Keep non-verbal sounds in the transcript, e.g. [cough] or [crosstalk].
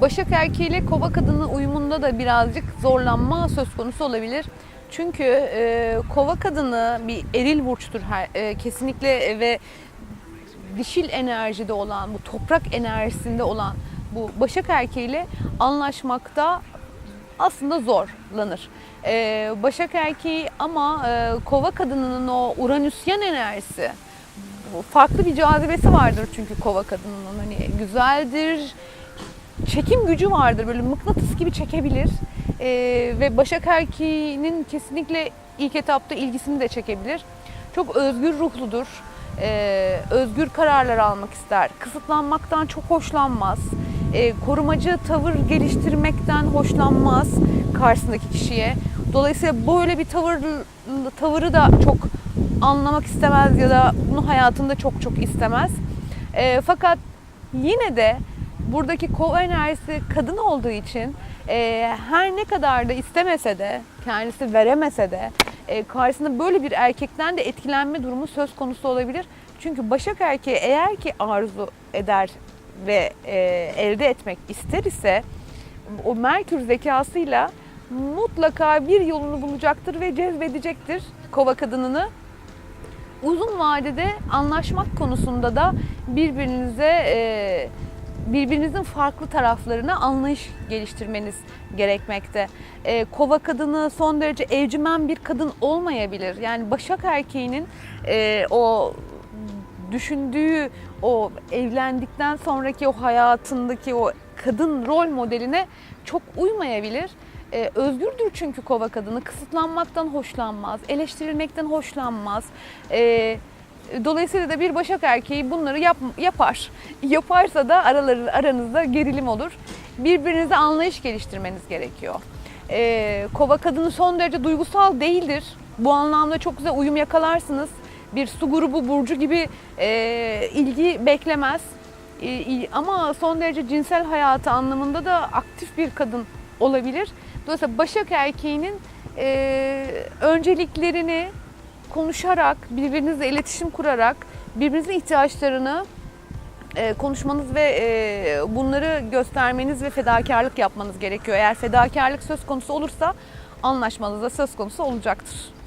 Başak erkeği ile kova kadının uyumunda da birazcık zorlanma söz konusu olabilir. Çünkü e, kova kadını bir eril burçtur her, e, kesinlikle ve dişil enerjide olan, bu toprak enerjisinde olan bu Başak erkeğiyle anlaşmakta aslında zorlanır. Ee, Başak erkeği ama e, kova kadınının o Uranüsyen enerjisi farklı bir cazibesi vardır çünkü kova kadınının. Hani güzeldir, çekim gücü vardır böyle mıknatıs gibi çekebilir. Ee, ve Başak erkeğinin kesinlikle ilk etapta ilgisini de çekebilir. Çok özgür ruhludur, Ee, özgür kararlar almak ister, kısıtlanmaktan çok hoşlanmaz, Ee, korumacı tavır geliştirmekten hoşlanmaz karşısındaki kişiye. Dolayısıyla böyle bir tavır tavırı da çok anlamak istemez ya da bunu hayatında çok çok istemez. Ee, fakat yine de buradaki kova enerjisi kadın olduğu için e, her ne kadar da istemese de kendisi veremese de e, karşısında böyle bir erkekten de etkilenme durumu söz konusu olabilir. Çünkü Başak erkeği eğer ki arzu eder ve e, elde etmek ister ise o Merkür zekasıyla mutlaka bir yolunu bulacaktır ve cezbedecektir kova kadınını. Uzun vadede anlaşmak konusunda da birbirinize e, birbirinizin farklı taraflarına anlayış geliştirmeniz gerekmekte. E, kova kadını son derece evcimen bir kadın olmayabilir. Yani Başak erkeğinin e, o düşündüğü o evlendikten sonraki o hayatındaki o kadın rol modeline çok uymayabilir. Ee, özgürdür çünkü kova kadını. Kısıtlanmaktan hoşlanmaz, eleştirilmekten hoşlanmaz. Ee, dolayısıyla da bir başak erkeği bunları yap, yapar. [laughs] Yaparsa da araları, aranızda gerilim olur. Birbirinize anlayış geliştirmeniz gerekiyor. Ee, kova kadını son derece duygusal değildir. Bu anlamda çok güzel uyum yakalarsınız. Bir su grubu burcu gibi e, ilgi beklemez. E, ama son derece cinsel hayatı anlamında da aktif bir kadın olabilir. Dolayısıyla Başak erkeğinin e, önceliklerini konuşarak, birbirinizle iletişim kurarak, birbirinizin ihtiyaçlarını e, konuşmanız ve e, bunları göstermeniz ve fedakarlık yapmanız gerekiyor. Eğer fedakarlık söz konusu olursa anlaşmanız da söz konusu olacaktır.